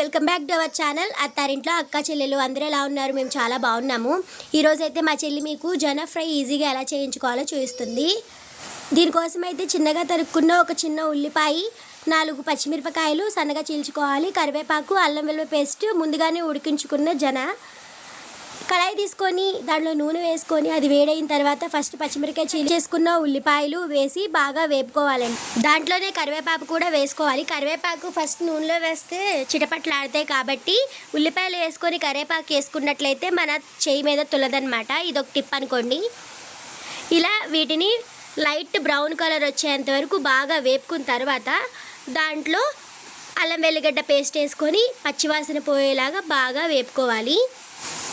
Welcome back to our channel. అత్తారింట్లో అక్క చెల్లెలు అందరూ ఎలా ఉన్నారు? మేము చాలా బాగున్నాము. ఈరోజు అయితే మా చెల్లి మీకు జన ఫ్రై ఈజీగా ఎలా చేయించుకోవాలో చూపిస్తుంది దీనికోసం అయితే చిన్నగా తరుక్కున్న ఒక చిన్న ఉల్లిపాయ నాలుగు పచ్చిమిరపకాయలు సన్నగా చీల్చుకోవాలి. కరివేపాకు అల్లం వెల్లుల్లి పేస్ట్ ముందుగానే ఉడికించుకున్న జన కళాయి తీసుకొని దాంట్లో నూనె వేసుకొని అది వేడైన తర్వాత ఫస్ట్ పచ్చిమిరకాయ చీలి చేసుకున్న ఉల్లిపాయలు వేసి బాగా వేపుకోవాలండి. దాంట్లోనే కరివేపాకు కూడా వేసుకోవాలి. కరివేపాకు ఫస్ట్ నూనెలో వేస్తే చిటపట్లాడతాయి కాబట్టి ఉల్లిపాయలు వేసుకొని కరివేపాకు వేసుకున్నట్లయితే మన చేయి మీద తులదనమాట ఇది ఒక టిప్ అనుకోండి. ఇలా వీటిని లైట్ బ్రౌన్ కలర్ వచ్చేంత వరకు బాగా వేపుకున్న తర్వాత దాంట్లో అల్లం వెల్లిగడ్డ పేస్ట్ వేసుకొని పచ్చివాసన పోయేలాగా బాగా వేపుకోవాలి.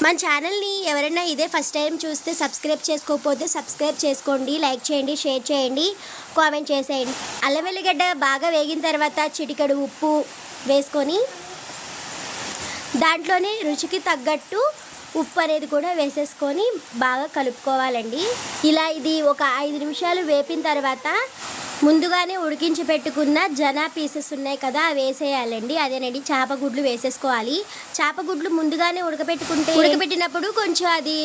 మన ఛానల్ని ఎవరైనా ఇదే ఫస్ట్ టైం చూస్తే సబ్స్క్రైబ్ చేసుకోకపోతే సబ్స్క్రైబ్ చేసుకోండి లైక్ చేయండి షేర్ చేయండి కామెంట్ చేసేయండి. అల్లం వెల్లిగడ్డ బాగా వేగిన తర్వాత చిటికెడు ఉప్పు వేసుకొని దాంట్లోనే రుచికి తగ్గట్టు ఉప్పు అనేది కూడా వేసేసుకొని బాగా కలుపుకోవాలండి. ఇలా ఇది ఒక ఐదు నిమిషాలు వేపిన తర్వాత ముందుగానే ఉడికించి పెట్టుకున్న జనా పీసెస్ ఉన్నాయి కదా అవి వేసేయాలండి. అదేనండి చేప గుడ్లు వేసేసుకోవాలి. చేప గుడ్లు ముందుగానే ఉడకబెట్టుకుంటే ఉడకబెట్టినప్పుడు కొంచెం అది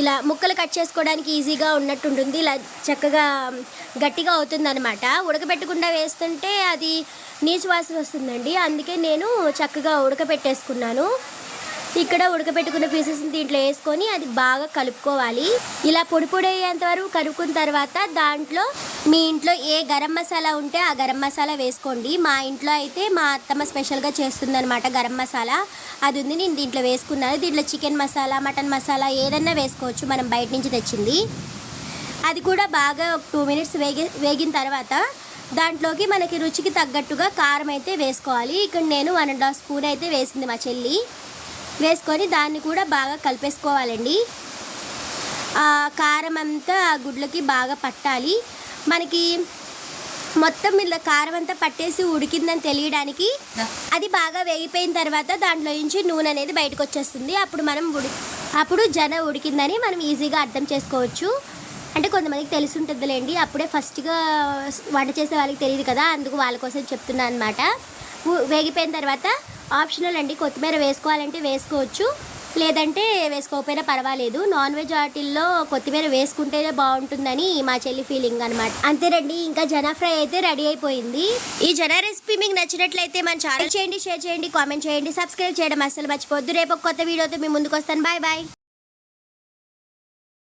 ఇలా ముక్కలు కట్ చేసుకోవడానికి ఈజీగా ఉన్నట్టు ఉంటుంది ఇలా చక్కగా గట్టిగా అవుతుందనమాట ఉడకబెట్టకుండా వేస్తుంటే అది నీచు వాసన వస్తుందండి. అందుకే నేను చక్కగా ఉడకబెట్టేసుకున్నాను ఇక్కడ ఉడకబెట్టుకున్న పీసెస్ని దీంట్లో వేసుకొని అది బాగా కలుపుకోవాలి. ఇలా పొడి పొడి అయ్యేంత వరకు కలుపుకున్న తర్వాత దాంట్లో మీ ఇంట్లో ఏ గరం మసాలా ఉంటే ఆ గరం మసాలా వేసుకోండి. మా ఇంట్లో అయితే మా అత్తమ్మ స్పెషల్గా చేస్తుందనమాట గరం మసాలా. అది ఉంది నేను దీంట్లో వేసుకున్నాను. దీంట్లో చికెన్ మసాలా మటన్ మసాలా ఏదన్నా వేసుకోవచ్చు. మనం బయట నుంచి తెచ్చింది. అది కూడా బాగా ఒక టూ మినిట్స్ వేగి వేగిన తర్వాత దాంట్లోకి మనకి రుచికి తగ్గట్టుగా కారం అయితే వేసుకోవాలి. ఇక్కడ నేను వన్ అండ్ హాఫ్ స్పూన్ అయితే వేసింది మా చెల్లి. వేసుకొని దాన్ని కూడా బాగా కలిపేసుకోవాలండి. కారం అంతా ఆ గుడ్లకి బాగా పట్టాలి. మనకి మొత్తం ఇలా కారం అంతా పట్టేసి ఉడికిందని తెలియడానికి అది బాగా వేగిపోయిన తర్వాత దాంట్లో నుంచి నూనె అనేది బయటకు వచ్చేస్తుంది. అప్పుడు మనం ఉడి అప్పుడు జన ఉడికిందని మనం ఈజీగా అర్థం చేసుకోవచ్చు. అంటే కొంతమందికి తెలిసి ఉంటుందిలేండి అప్పుడే ఫస్ట్గా వంట చేసే వాళ్ళకి తెలియదు కదా. అందుకు వాళ్ళ కోసం చెప్తున్నాను అనమాట వేగిపోయిన తర్వాత ఆప్షనల్ అండి. కొత్తిమీర వేసుకోవాలంటే వేసుకోవచ్చు. లేదంటే వేసుకోకపోయినా పర్వాలేదు. నాన్ వెజ్ వాటిల్లో కొత్తిమీర వేసుకుంటేనే బాగుంటుందని మా చెల్లి ఫీలింగ్ అనమాట అంతేనండి ఇంకా జనా ఫ్రై అయితే రెడీ అయిపోయింది. ఈ జనా రెసిపీ మీకు నచ్చినట్లయితే మన ఛానల్ చేయండి షేర్ చేయండి కామెంట్ చేయండి. సబ్స్క్రైబ్ చేయడం అస్సలు మర్చిపోద్దు రేపు ఒక కొత్త వీడియోతో మీ ముందుకు వస్తాను. Bye bye.